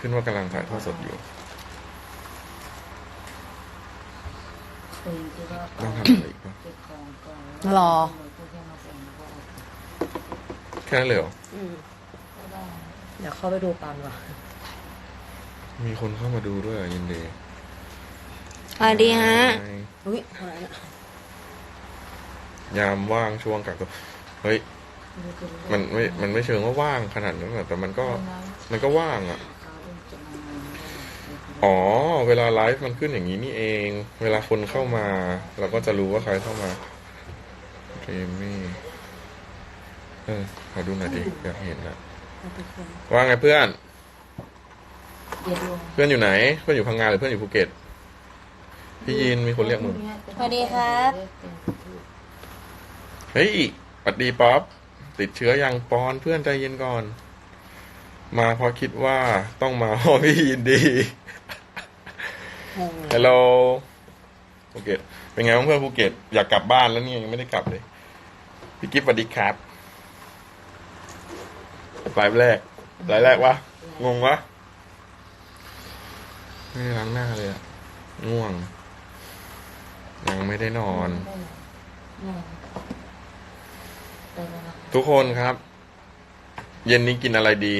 ขึ้นว่ากำลังถ่ายทอดสดอยู่ ต้องทำอะไรอีกปะรอ แค่นั้นเลยเหรอ อืมเดี๋ยวเข้าไปดูปาล์มก่อนมีคนเข้ามาดูด้วยเหรอยินดีสวัสดีฮะไงอุ้ยอะไรนะยามว่างช่วงกักตัวเฮ้ย มันไม่ มันไม่เชิงว่าว่างขนาดนั้นหรอกแต่มันก็ มันก็ว่างอะ อ๋อ เวลาไลฟ์มันขึ้นอย่างนี้นี่เอง เวลาคนเข้ามา เราก็จะรู้ว่าใครเข้ามาเกมมี่เออขอดูหน่อยดิอยากเห็นอะว่าไงเพื่อน เพื่อนอยู่ไหน เพื่อนอยู่พังงาหรือเพื่อนอยู่ภูเก็ต พี่ยินมีคนเรียกมึงสวัสดีครับ เฮ้ยสวัสดีป๊อปติดเชื้อยังปอนเพื่อนใจเย็นก่อน มาเพราะคิดว่าต้องมาเพราะพี่ยินดีงง ฮัลโหลภูเก็ตเป็นไงบ้างเพื่อนภูเก็ตอยากกลับบ้านแล้วเนี่ยยังไม่ได้กลับเลย พี่กิฟต์สวัสดีครับไลฟ์แรกไลฟ์แรกวะงงวะไม่ได้ล้างหน้าเลยอะง่วง ยังไม่ได้นอน ทุกคนครับ เย็นนี้กินอะไรดี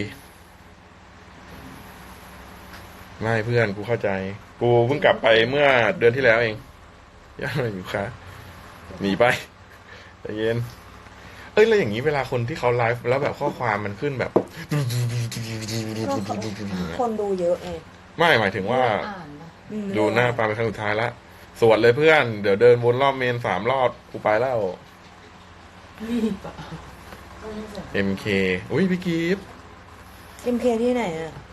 ไม่เพื่อนกูเข้าใจ กูเพิ่งกลับไปเมื่อเดือนที่แล้วเองยังไม่อยู่ค่ะหนีไปใจเย็น เอ้ยแล้วอย่างนี้เวลาคนที่เขาไลฟ์แล้วแบบข้อความมันขึ้นแบบคนดูเยอะไงไม่หมายถึงว่า ดูหน้าปลาเป็นครั้งสุดท้ายละสวดเลยเพื่อน เดี๋ยวเดินวนรอบเมนสามรอบกูไปแล้ว MK อุ้ยพี่กิฟต์เอ็มเคที่ไหนอะพี่พี่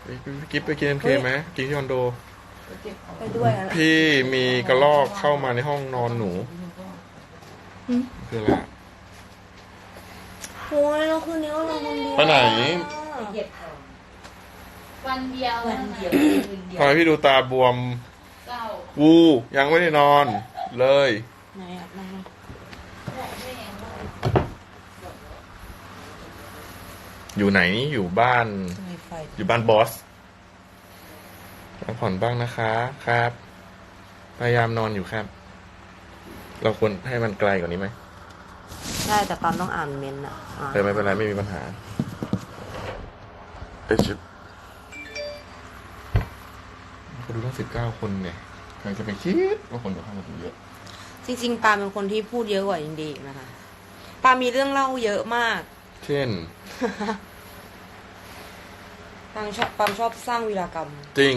กิฟต์ไปกิน MK ไหมกินที่คอนโด ไปด้วยอะพี่มีกระลอกเข้ามาในห้องนอนหนู คืออะไรอะ โอ้ยเราคืนนี้เราคนเดียวไปไหนวันเดียววันเดียวทำไมพี่ดูตาบวมเก้า วูยังไม่ได้นอน เลย ไหนอะนั่ง อยู่ไหนนี่อยู่บ้านทำไมไฟอยู่บ้านบอสพักผ่อนบ้างนะคะครับ พยายามนอนอยู่ครับ เราควรให้มันไกลกว่านี้ไหมใช่แต่ปาล์มต้องอ่านเมนต์อะอ่านแต่ไม่เป็นไรไม่มีปัญหาเอ้ยชุดคนดูตั้งสิบเก้าคนเนี่ยใครจะไปคิดว่าคนจะเข้ามาดูเยอะ จริง ๆปาล์มเป็นคนที่พูดเยอะกว่าอินดีอีกนะคะปาล์มมีเรื่องเล่าเยอะมาก เช่นปาล์มชอบปาล์มชอบสร้างวีรกรรมจริง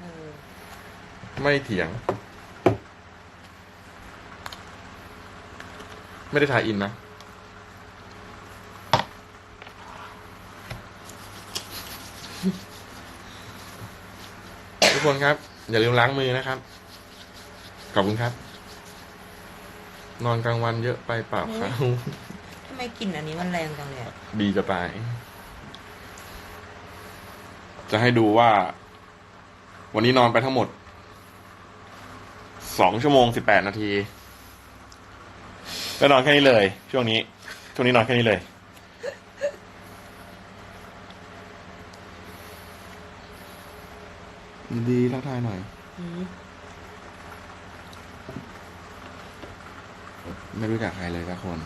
เออไม่เถียง ไม่ได้ถ่ายอินนะ ทุกคนครับ อย่าลืมล้างมือนะครับ ขอบคุณครับ นอนกลางวันเยอะไปเปล่าครับทำ ไมกลิ่นอันนี้มันแรงจังเลยอะดีจะตาย จะให้ดูว่า วันนี้นอนไปทั้งหมด สองชั่วโมงสิบแปดนาทีก็นอนแค่นี้เลย ช่วงนี้ ช่วงนี้นอนแค่นี้เลย ดีทักทายหน่อย อืมไม่รู้จักใครเลยสักคน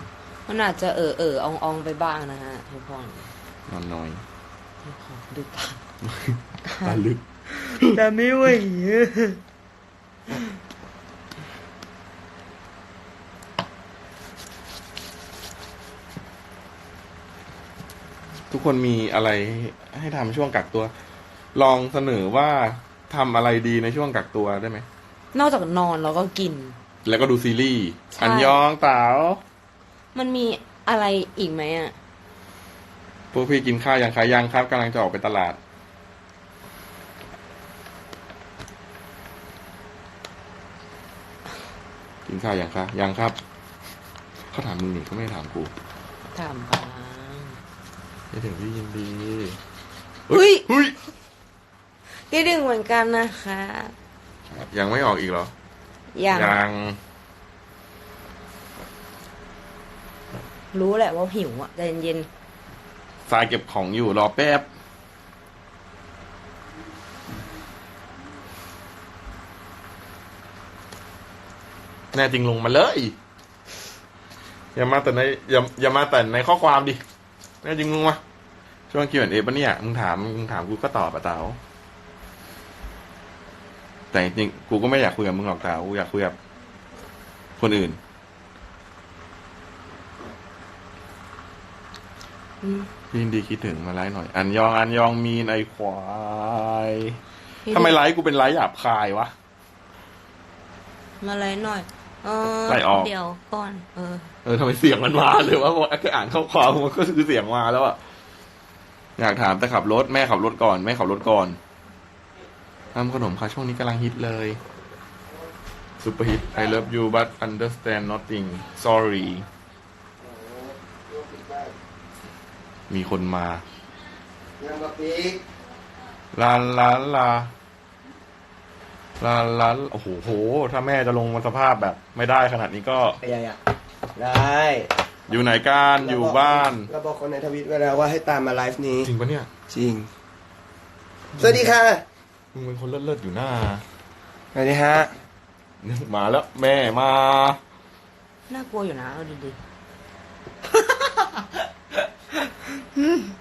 มันอาจจะเออเอออองอองไปบ้างนะฮะทุกคนนอนน้อยดูตาตาลึกแต่ไม่ไหวทุกคนมีอะไรให้ทำช่วงกักตัว ลองเสนอว่าทำอะไรดีในช่วงกักตัวได้ไหม นอกจากนอนแล้วก็กิน แล้วก็ดูซีรีส์ ใช่ อันยองเต๋า มันมีอะไรอีกไหมอะ พวกพี่กินข้าวยังคะยังครับกำลังจะออกไปตลาด กินข้าวยังคะยังครับเขาถามมึงนี่เขาไม่ได้ถามกูถามปางไม่ถึงพี่ยินดีเฮ้ยเฮ้ยพี่ดึงเหมือนกันนะคะ ยังไม่ออกอีกเหรออย่างยัง รู้แหละว่าหิวอะใจเย็นทรายเก็บของอยู่รอแป๊บ แน่จริงลงมาเลย อย่ามาแต่ในอย่าอย่ามาแต่ในข้อความดิ แน่จริงลงมา ช่วง Q&A ปะเนี่ย มึงถามมึงถามกูก็ตอบอะเต๋าแต่จริงกูก็ไม่อยากคุยกับมึงหรอกเต๋ากูอยากคุยกับคนอื่น อืม พี่ ยินดีคิดถึงมาไลฟ์หน่อย อันยองอันยองมีนไอควายพี่ทำไมไลฟ์กูเป็นไลฟ์หยาบคายวะ มาเลยหน่อย เออไล่ออก เดี๋ยวก่อน เออ เออทำไมเสียงมันมาหรือว่าพอแค่อ่านข้อความมันก็คือเสียงมาแล้วอะอยากถามแต่ขับรถแม่ขับรถก่อน แม่ขับรถก่อนทำขนมค่ะช่วงนี้กำลังฮิตเลยซุปเปอร์ฮิต I love you but understand nothing sorry มีคนมายังกับปีกลาลาลาลาลาโอ้โหโห ถ้าแม่จะลงมาสภาพแบบ ไม่ได้ขนาดนี้ก็ไอ้ยายะได้อยู่ไหนกันอยู่บ้านเราบอกคนในทวิตไว้แล้วว่าให้ตามมาไลฟ์นี้ จริงปะเนี่ย จริง สวัสดีค่ะมึงเป็นคนเลิศๆอยู่หน้าสวัสดีฮะ มาแล้วแม่มา น่ากลัวอยู่นะเอาดี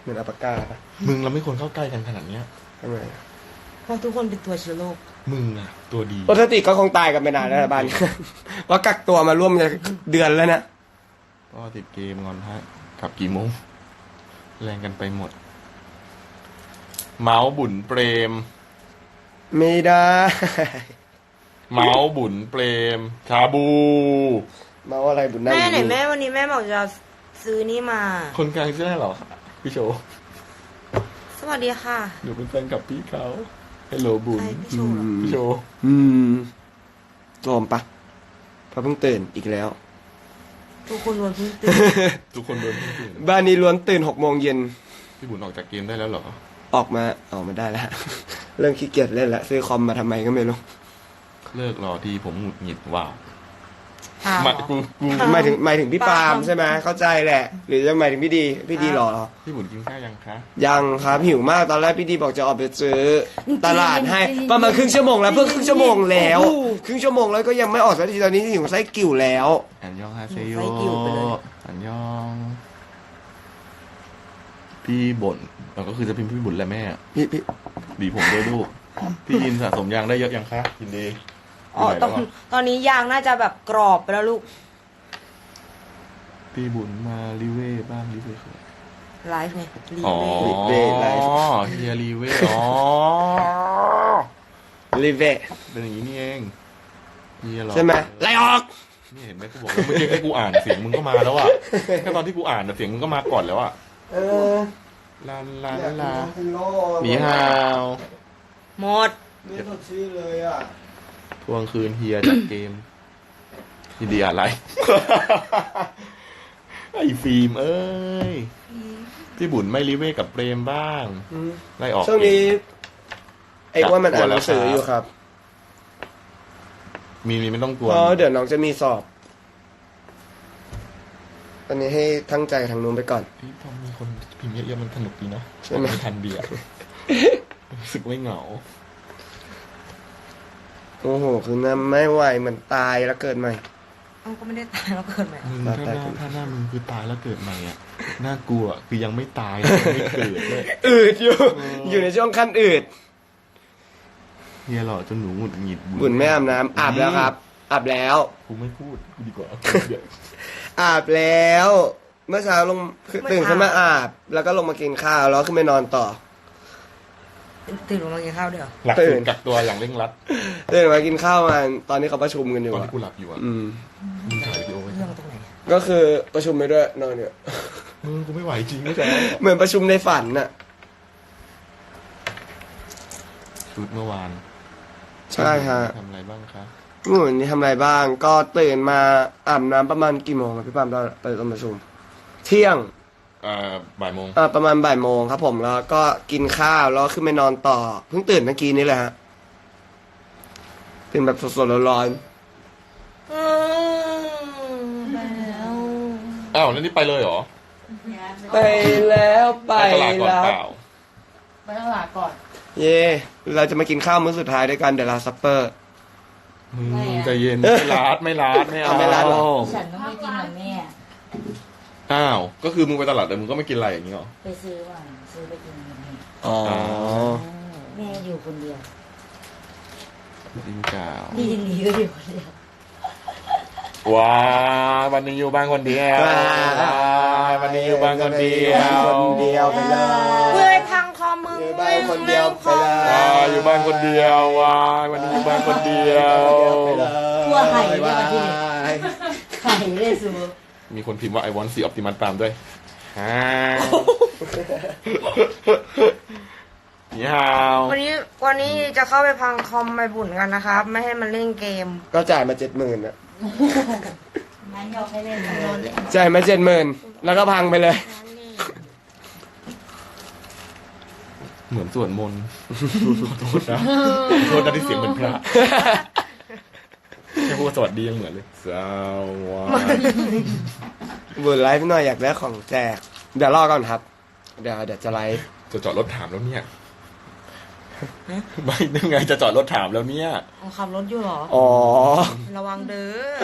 เหมือนอัปปากาปะมึงเราไม่ควรเข้าใกล้กันขนาดเนี้ยทำไมๆเพราะทุกคนเป็นตัวเชื้อโรคมึงอะตัวดีปกติก็คงตายกันไปนานแล้วนะบ้านว่ากักตัวมาร่วมจะเดือนแล้วเนี่ยก็ติดเกมงอนฮะกลับกี่โมงแรงกันไปหมด เมาส์บุญเปรม ไม่ได้ เมาส์บุญเปรม ชาบูมาว่าอะไรบุญนั่งแม่อยู่ไหนแม่วันนี้แม่บอกจะซื้อนี่มา คนกลางชื่ออะไรเหรอ พี่โชว์สวัสดีค่ะ หนูเป็นแฟนกับพี่เขาเฮลโลบุญใครพี่อืชูเหรอมพี่โชว์อืมโจมปะเพราะเพิ่งตื่นอีกแล้ว ทุกคนรวนเพิ่งตื่นทุกคนโดนพี่บุญบ้านนี้ล้วนตื่นหกโมงเย็นพี่บุญออกจากเกมได้แล้วเหรอ ออกมาออกมาได้แล้ว เริ่มขี้เกียจเล่นละซื้อคอมมาทำไมก็ไม่รู้ เลิกรอทีผมหงุดหงิดว้าว ถามมาเหรอกูกูครับหมายถึงหมายถึงพี่ปาปาล์ล์มมใช่ไหมเข้าใจแหละ หรือจะหมายถึงพี่ดีพี่ดีหรอ พี่บุญกินข้าวยังคะ ยังครับหิวมากตอนแรกพี่ดีบอกจะออกไปซื้อตลาดให้ประมาณครึ่งชั่วโมงแล้วเพิ่งครึ่งชั่วโมงแล้ว ครึ่งชั่วโมงแล้วก็ยังไม่ออกสักทีตอนนี้หิวไส้กิ่วแล้ว อันยองฮาเซโยไฟกิ่วไปเลย อันยอง พี่บ่นเราก็คือจะพิมพ์พี่บุญแหละแม่ พี่พี่ดีผมด้วยลูก พี่ยินสะสมยางได้เยอะยังคะยินดี อ๋ออยู่ไหนตอนแล้วอะตอนนี้ยางน่าจะแบบกรอบไปแล้วลูกพี่บุญมารีเว่บ้างรีเว่คือไลฟ์ไงรีอ๋อเวย์เฮียรีเว่อ๋อ ลิเวะเป็นอย่างนี้นี่เองเฮียเหรอใช่ไหมไล่ออก นี่เห็นไหมกูบอกแล้วเมื่อกี้ให้กูอ่านเสียงมึงก็มาแล้วอะแค่ตอนที่กูอ่านน่ะเสียงมึงก็มาก่อนแล้วอะเออลาลาลาลาโลหนีฮาว หมด ไม่สดชื่อเลยอะ ทวงคืนเฮียจากเกมยินดีอะไร ไอ้ฟิล์มเอ้ย พี่บุญไม่รีเว่กับเปรมบ้างไล่ออกช่วงนี้ไอ้ว่ามันอ่านหนังสือจับตัวแล้วครับอยู่ครับมีมีไม่ต้องกลัวเพราะเดี๋ยวน้องจะมีสอบ ตอนนี้ให้ทั้งใจทางนู้นไปก่อน เฮ้ยพอมีคนพิมพ์เยอะๆมันสนุกดีนะใช่ไหมไม่ทันเบียร์รู้สึกไม่เหงา โอ้โห คือน้ำไม่ไหวเหมือนตายแล้วเกิดใหม่ เอ้าก็ไม่ได้ตายแล้วเกิดใหม่มึงตาถ้ายหตายน้าก่อนถ้าหน้ามึงคือตายแล้วเกิดใหม่อะน่ากลัวคือยังไม่ตายยังไม่เกิดเลยอืดอยู่เออออยู่ในช่วงขั้นอืดเฮียหล่อจนหนูหงุดหงิดบุญไม่อาบน้ำอาบแล้วครับอาบแล้วกูไม่พูดดีกว่าเดี๋ยวอาบแล้ว เมื่อเช้าลงคือตื่นขึ้นมาอาบ แล้วก็ลงมากินข้าวแล้วขึ้นไปนอนต่อตื่นมากินข้าวเดี๋ยวหลักตื่สูนตรกักตัวอย่างเร่งรัด ตื่นมากินข้าวมาตอนนี้เขาประชุมกันอยู่ตอนอะที่กูหลับอยู่อะอืม มึงถ่ายวิดีโอไว้เรื่องตรงไหนก็คือประชุมไปด้วยนอนอยู่ มึงกูไม่ไหวจริงไม่ใช่เหมือนประชุมในฝันน่ะ ชุดเมื่อวานใช่ฮะทำอะไรบ้างคะเมื่อวันนี้ทำอะไรบ้าง ก็ตื่นมาอาบน้ำประมาณกี่โมงครับพี่ปามตอนไปตอนประชุม เที่ยงอ่าบ่ายโมงอ่าประมาณบ่ายโมงครับผมแล้วก็กินข้าวแล้วขึ้นไปนอนต่อเพิ่งตื่นเมื่อกี้นี้เลยฮะ ตื่นแบบสดๆร้อนอืมไปแล้วอ้าวแล้วนี่ไปเลยเหรอๆไปแล้วไปตลาดก่อนแล้ว เปล่า ไปตลาดก่อนทเย่เราจะมากินข้าวมื้อสุดท้ายด้วยกันเดลาซัปเปอร์มึงใจเย็น ไม่ลาดไม่ลาดไม่เอาเอาไม่ลาดเหรอ ฉันก็ไม่กินเหมือนแม่ อ้าว ก็คือมึงไปตลาดแต่มึงก็ไม่กินอะไรอย่างนี้หรอ ไปซื้อมาซื้อไปกินเหมือนแม่อ๋อ แม่อยู่คนเดียว จริงจ้าวดีดีก็อยู่คนเดียวว้าวันนี้อยู่บ้านคนเดียวว้ายวันนี้อยู่บ้านคนเดียวคนเดียวไปเลยเว้ยพังคอมึงอยู่บ้านคนเดียวไปเลยว้ายอยู่บ้านคนเดียวว้ายวันนี้อยู่บ้านคนเดียวทั่วไห่ได้มาที่นี่ไห่ได้สูมีคนพิมพ์ว่า I want see Optimus Prime ด้วยฮ่า นี่ฮาว วันนี้วันนี้จะเข้าไปพังคอมไปบุญกันนะครับ ไม่ให้มันเล่นเกม ก็จ่ายมาเจ็ดหมื่นอะงั้นยอมให้เล่นนอนเล่นจ่ายมาเจ็ดหมื่นแล้วก็พังไปเลย เหมือนสวดมนต์ขอโทษนะขอโทษนะที่เสียงเหมือนพระแค่พูดสวัสดียังเหมือนเลยสวัสดีบุญไลฟ์หน่อยอยากได้ของแจก เดี๋ยวรอก่อนครับ เดี๋ยวเดี๋ยวจะไลฟ์ จะจอดรถถามแล้วเนี่ย ไม่นึกไงจะจอดรถถามแล้วเนี่ยเอาขับรถอยู่เหรอ อ๋อ ระวังเด้อ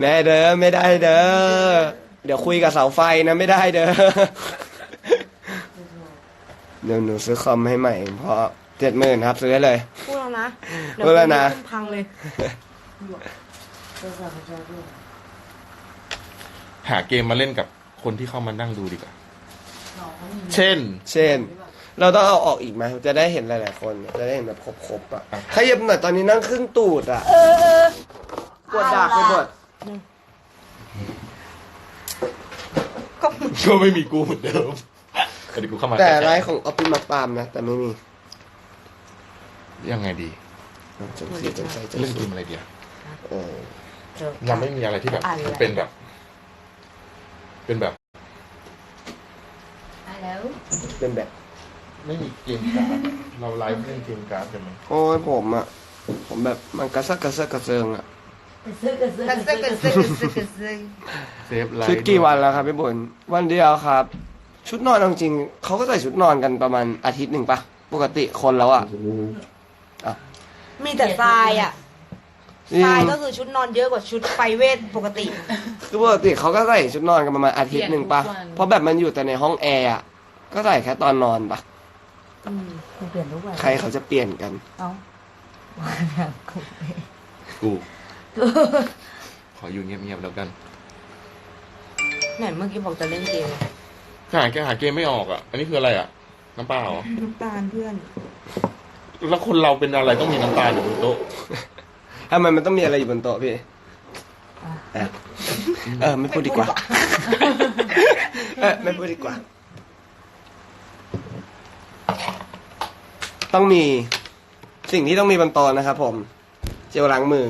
แม่เด้อไม่ได้เด้อ เดี๋ยวคุยกับเสาไฟนะไม่ได้เด้อ เดี๋ยวหนูซื้อคอมให้ใหม่ เพราะเจ็ดหมื่นครับซื้อให้เลย พูดแล้วนะพูดแล้วนะเดี๋ยพังเลยโทรศัพท์เขาชอบด้วยหาเกมมาเล่นกับคนที่เข้ามานั่งดูดีกว่าน้องเขามีเช่น เช่น เราต้องเอาออกอีกไหมจะได้เห็นหลายๆคน จะได้เห็นแบบครบๆอะขยับหน่อยตอนนี้นั่งครึ่งตูดอะปวดดากไปหมดก็มึงก็ไม่มีกูเหมือนเดิมแต่ดิกูเข้ามาแต่ใกล้ๆไลฟ์ของออปติมัสปาล์มนะ แต่ไม่มียังไงดีจงสีจงใจจงเล่นสีเกมอะไรเดียวเออเจอยังไม่มีอะไรที่แบบอะไรเป็นแบบ เป็นแบบไปแล้วเป็นแบบ ไม่มีเกมการ์ดเราไลฟ์เล่นเกมการ์ดกันไหมโอ้ยผมอะผมแบบมันกระซักกระเซาะกระเซิงอะซื้อกระซื้อกันกระซึซื้กอกันซึกกันซึกกันซึกเซฟไลฟ์ชุดกี่วันแล้วครับพี่บุญวันเดียวครับ ชุดนอนเอาจริงๆเขาก็ใส่ชุดนอนกันประมาณอาทิตย์หนึ่งปะปกติคนแล้วอะมีแต่ทรายอะจริงทรายก็คือชุดนอนเยอะกว่าชุดไฟเวทปกติ คือปกติเขาก็ใส่ชุดนอนกันประมาณอาทิตย์หนึ่งปะเปลี่ยนทุกวัน เพราะแบบมันอยู่แต่ในห้องแอร์อะก็ใส่แค่ตอนนอนปะ กูเปลี่ยนทุกวันใครเขาจะเปลี่ยนกัน เอ้าวันแบบกูกู ขออยู่เงียบๆแล้วกันไหนเมื่อกี้บอกจะเล่นเกมหาแกหาเกมไม่ออกอะ อันนี้คืออะไรอะ น้ำเปล่าเหรอน้ำตาลเพื่อน แล้วคนเราเป็นอะไรต้องมีน้ำตาลอยู่บนโต๊ะทำไมมันต้องมีอะไรอยู่บนโต๊ะพี่เออเออไม่พูดดีกว่า เออไม่พูดดีกว่า ต้องมีสิ่งที่ต้องมีบนโต๊ะนะครับผม เจลล้างมือ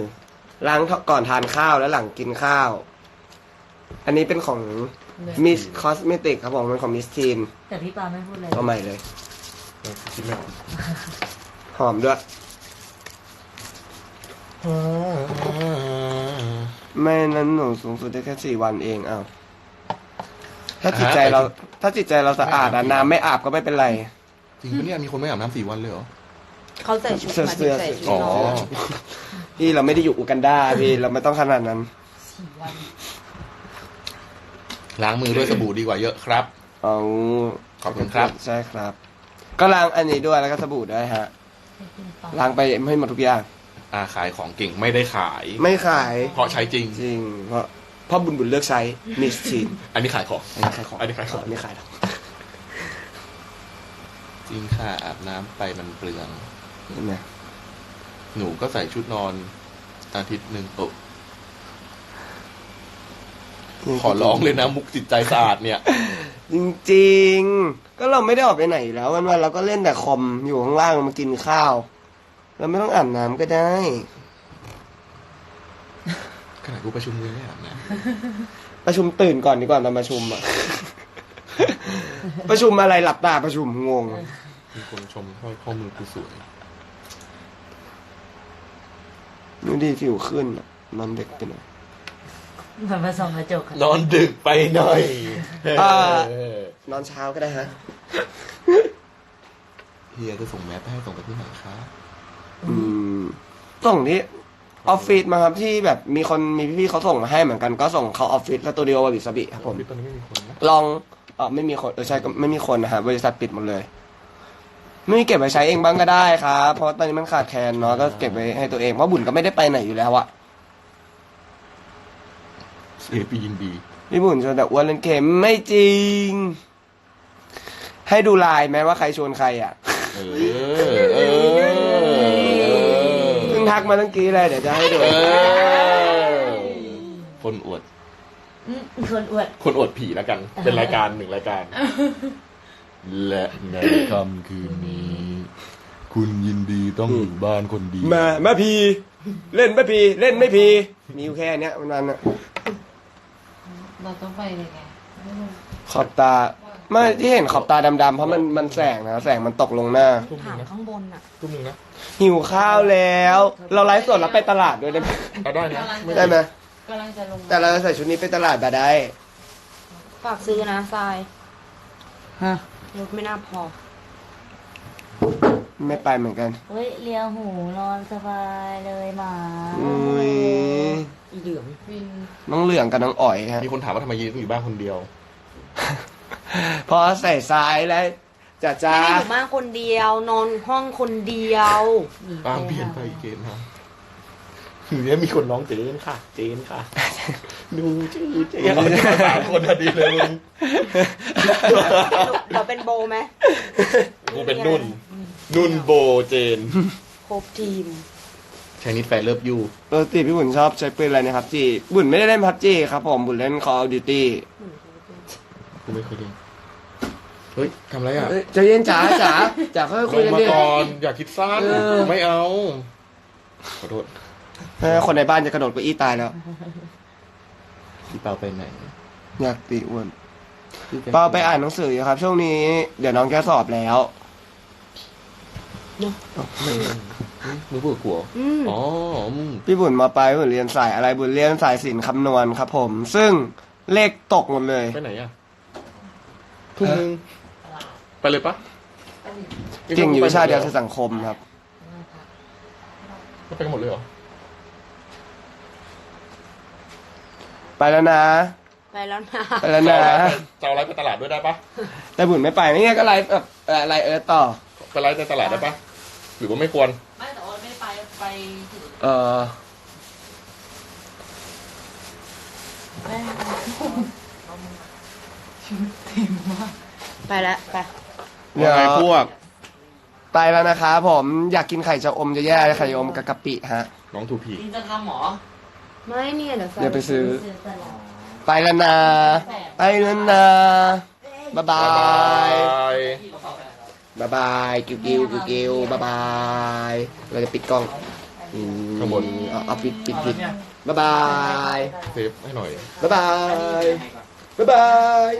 ล้างก่อนทานข้าวและหลังกินข้าว อันนี้เป็นของมิสคอสเมติกครับผมเป็นของมิสทีนแต่พี่ปาไม่พูดเลยเอาใหม่เลย คิดไม่ออกหอมด้วย ไม่นั้นหนูสูงสุดได้แค่สี่วันเองอ้าวถ้าจิตใจเรา ถ้าจิตใจเราสะอาดอะน้ำไม่อาบก็ไม่เป็นไร จริงปะเนี่ยมีคนไม่อาบน้ำสี่วันเลยเหรอ เขาใส่ชุดเสื้อมาเสื้ที่อใส่ชุดอ๋อ นอนพี่เราไม่ได้อยู่อูกันดาพี่เราไม่ต้องขนาดนั้นสี่วัน ล้างมือด้วยสบู่ดีกว่าเยอะครับเอาขอบคุณครับ ใช่ครับ ก็ล้างอันนี้ด้วยแล้วก็สบู่ด้วยฮะให้กินต่อล้างไปให้หมดทุกอย่าง อาขายของเก่งไม่ได้ขาย ไม่ขายเพราะใช้จริง จริงเพราะเพ่อบุญบุญเลือกใช้มิสทีนอันนี้ขายของ อันนี้ขายของอันนี้ขายของ อันนี้ขายของจ ริงค่ะอาบน้ำไปมันเปลือง เห็นไหมหนูก็ใส่ชุดนอน อาทิตย์หนึ่งตุกขอร้องเลยนะ มุกจิตใจสะอาดเนี่ย จริงๆ ก็เราไม่ได้ออกไปไหนอยู่แล้ววันวันๆเราก็เล่นแต่คอมอยู่ข้างล่างมากินข้าว เราไม่ต้องอาบน้ำก็ได้ ขนาดกูประชุมเลยไม่อาบน้ประชุมตื่นก่อนดีกว่าตอนประชุมอะประชุมอะไรหลับตาประชุมงงำ มีคนชมข้อข้อมือกูสวย ดูดีผิวขึ้นอะนอนเด็กไปหน่อย เหมือนมาส่องกระจกอะนอนดึกไปหน่อยอ่าเออนอนเช้าก็ได้ฮะ เฮียจะส่งแมสไปให้ส่งไปที่ไหนคะอืม ส่งที่ออฟฟิศมาครับที่แบบมีคนมีพี่ๆเขาส่งมาให้เหมือนกันก็ส่งเขาออฟฟิศสตูดิโอวาบิสบิครับผมตอนนี้ไม่มีคนนะ ลองเออไม่มีคนเออใช่ก็ไม่มีคนนะฮะบริษัทปิดหมดเลย ไม่มีเก็บไว้ใช้เองบ้างก็ได้ครับเพราะตอนนี้มันขาดแคลนเนาะก็เก็บไว้ให้ตัวเองเพราะบุญก็ไม่ได้ไปไหนอยู่แล้วอะเอปียินดี พี่บุญชวนแต่อ้วนเล่นเกมไม่จริง ให้ดูไลน์ไหมว่าใครชวนใครอะเออ เออ เพิ่งทักมาตั้งกี้เลยเดี๋ยวจะให้ดู เออ คนอวด อืมคนอวด คนอวดผีแล้วกัน เป็นรายการหนึ่งรายการ และในค่ำคืนนี้ คุณยินดีต้องอยู่บ้านคนเดียวมาแม่พีเล่นแม่พีเล่นไม่พีมีอยู่แค่เนี้ยวันนั้นอะเราต้องไปเลยไงขอบตาไม่ที่เห็นขอบตาดำๆเพราะมันมันแสงนะแสงมันตกลงหน้า ถามข้างบนอะทุ่มหนึ่งนะหิวข้าวแล้ว เราไลฟ์สดแล้วไปตลาดด้วยได้ไหมเอาได้นะไม่ได้ไหมกำลังจะลงแต่เราจะใส่ชุดนี้ไปตลาดมาได้ ฝากซื้อนะทรายฮะ รถไม่น่าพอ ไม่ไปเหมือนกัน เฮ้ยเลียหูนอนสบายเลยหมาอุ้ยอีเหลืองวินน้องเหลืองกับน้องอ๋อยฮะมีคนถามว่าทำไมยินต้องอยู่บ้านคนเดียวพอใส่ซ้ายแล้วจะจ้าไม่ได้อยู่บ้านคนเดียวนอนห้องคนเดียวตามเปลี่ยนไปเกณฑ์ครับ ทีนี้มีคนน้องเจนค่ะ เจนค่ะดูชื่อเจนเอาที่มาสามคนพอดีเลยมึงเราเป็นโบไหมกูเป็นนุ่น นุ่นโบเจนครบทีมใช้นิดแฟนเลิฟยูปกติพี่บุญชอบใช้ปืนอะไรนะครับจีบุญไม่ได้เล่นพับจีครับผมบุญเล่น Call of Duty กูไม่เคยเล่นเฮ้ยทำไรอะเอ้ยใจะเย็นจ๋าจ๋าจ๋าค่อยลคุยงกันมาดิก่อนอย่าคิดสั้นเออไม่เอาขอโทษ เออคนในบ้านจะกระโดดเก้าอี้ตายแล้ว พี่เปาไปไหนอยากตีอ้วนเปาไปอ่านหนังสืออยู่ครับ ช่วงนี้เดี๋ยวน้องแกสอบแล้วมึงพูดกับกูเหรออืมอ๋ออืมพี่บุญมาไปลายบุญเรียนสายอะไรบุญเรียนสายศิลป์คำนวณครับผม ซึ่งเลขตกหมดเลย ไปไหนอะทุ่มนึงไปเลยปะเก่งอยู่วิชาเดียวคือสังคมครับ ไปกันหมดเลยเหรอ ไป แล้วนะ ไปแล้วนะไปแล้วนะจะเอาไลฟ์ไปตลาดด้วยได้ปะแต่บุญไม่ไปไม่งั้นก็ไลฟ์แบบเอ่อไลฟ์เอิร์ธต่อ ไปไลฟ์ในตลาดได้ปะหรือว่าไม่ควร ไม่แต่ว่าไม่ได้ไปไปถึงเออไปแล้วไปเดี๋ยวว่าไงพวกไปแล้วนะครับผมอยากกินไข่จะอมจะแย่เลยไข่จะอมกับกะปิฮะ น้องทูพี จริงจะทำหมอ ไม่เนี่ยเดี๋ยวใส่เดี๋ยวไปซื้อซื้อตลาดไปแล้วนะ ไปแล้วนะ บ๊ายบาย ย บ๊ายบายกิ้วกิ้วกิ้วกิ้วบ๊ายบาย เราจะปิดกล้องอืมข้างบน เอาเอาปิดปิดปิดบ๊ายบาย เซฟให้หน่อย บ๊ายบาย บ๊ายบาย